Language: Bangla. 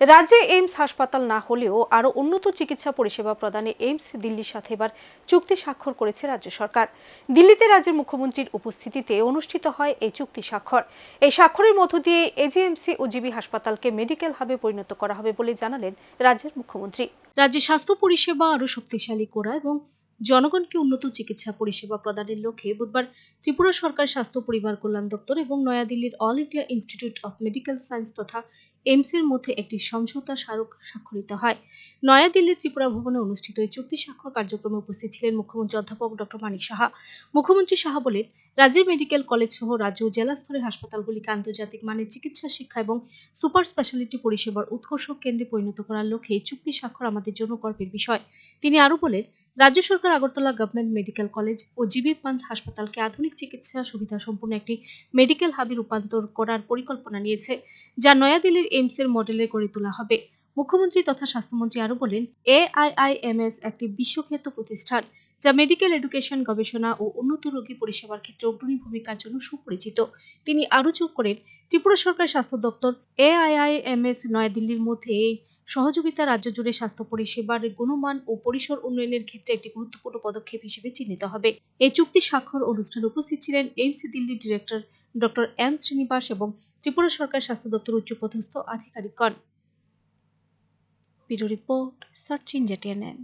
রাজ্যে এইমস হাসপাতাল না হলেও আরও উন্নত চিকিৎসা পরিষেবা প্রদানে এইমস দিল্লির সাথে এবার চুক্তি স্বাক্ষর করেছে রাজ্য সরকার। দিল্লিতে রাজ্যের মুখ্যমন্ত্রীর উপস্থিতিতে অনুষ্ঠিত হয় এই চুক্তি স্বাক্ষর। এই স্বাক্ষরের মধ্য দিয়ে এজিএমসি ও জিবি হাসপাতালকে মেডিকেল হাবে পরিণত করা হবে বলে জানালেন রাজ্যের মুখ্যমন্ত্রী। রাজ্যে স্বাস্থ্য পরিষেবা আরও শক্তিশালী করা এবং জনগণকে উন্নত চিকিৎসা পরিষেবা প্রদানের লক্ষ্যে বুধবার ত্রিপুরা সরকার স্বাস্থ্য পরিবার কল্যাণ দপ্তর এবং নয়াদিল্লির all India institute of medical science তথা এইমস এর মধ্যে একটি সমঝোতা স্মারক স্বাক্ষরিত হয়। নয়াদিল্লির ত্রিপুরা ভবনে অনুষ্ঠিত এই চুক্তি স্বাক্ষর কার্যক্রমে উপস্থিত ছিলেন মুখ্যমন্ত্রী অধ্যাপক ডক্টর মানিক সাহা। মুখ্যমন্ত্রী সাহা বলেন রাজ্যের মেডিকেল কলেজ সহ রাজ্য জেলা স্তরের হাসপাতালগুলিকে আন্তর্জাতিক মানের চিকিৎসা, শিক্ষা এবং সুপার স্পেশালিটি পরিষেবার উৎকর্ষ কেন্দ্রে পরিণত করার লক্ষ্যে চুক্তি স্বাক্ষর আমাদের জন্য গর্বের বিষয়। তিনি আরও বলেন, রাজ্য সরকার আগরতলা গভর্নমেন্ট মেডিকেল কলেজ ও জিবি পান্থ হাসপাতালকে আধুনিক চিকিৎসা সুবিধা সম্পন্ন একটি মেডিকেল হাবে রূপান্তর করার পরিকল্পনা নিয়েছে, যা নয়াদিল্লির এইমস এর মডেলে গড়ে তোলা হবে। মুখ্যমন্ত্রী তথা স্বাস্থ্যমন্ত্রী আরও বলেন, এআইআইএমএস একটি বিশ্বখ্যাত প্রতিষ্ঠান। যা মেডিকেল এডুকেশন গবেষণা ও উন্নত রোগী পরিষেবার ক্ষেত্রে অগ্রণী ভূমিকার জন্য সুপরিচিত। তিনি আরও যোগ করেন, ত্রিপুরা সরকার স্বাস্থ্য দপ্তর এআইআইএমএস নয়াদিল্লির মধ্যে এই সহযোগিতা রাজ্য জুড়ে স্বাস্থ্য পরিষেবার গুণমান ও পরিসর উন্নয়নের ক্ষেত্রে একটি গুরুত্বপূর্ণ পদক্ষেপ হিসেবে চিহ্নিত হবে। এই চুক্তি স্বাক্ষর অনুষ্ঠানে উপস্থিত ছিলেন এইমস দিল্লির ডিরেক্টর ডক্টর এম শ্রীনিবাস এবং ত্রিপুরা সরকার স্বাস্থ্য দপ্তর উচ্চপদস্থ আধিকারিকগণ। Bureau report search India TNN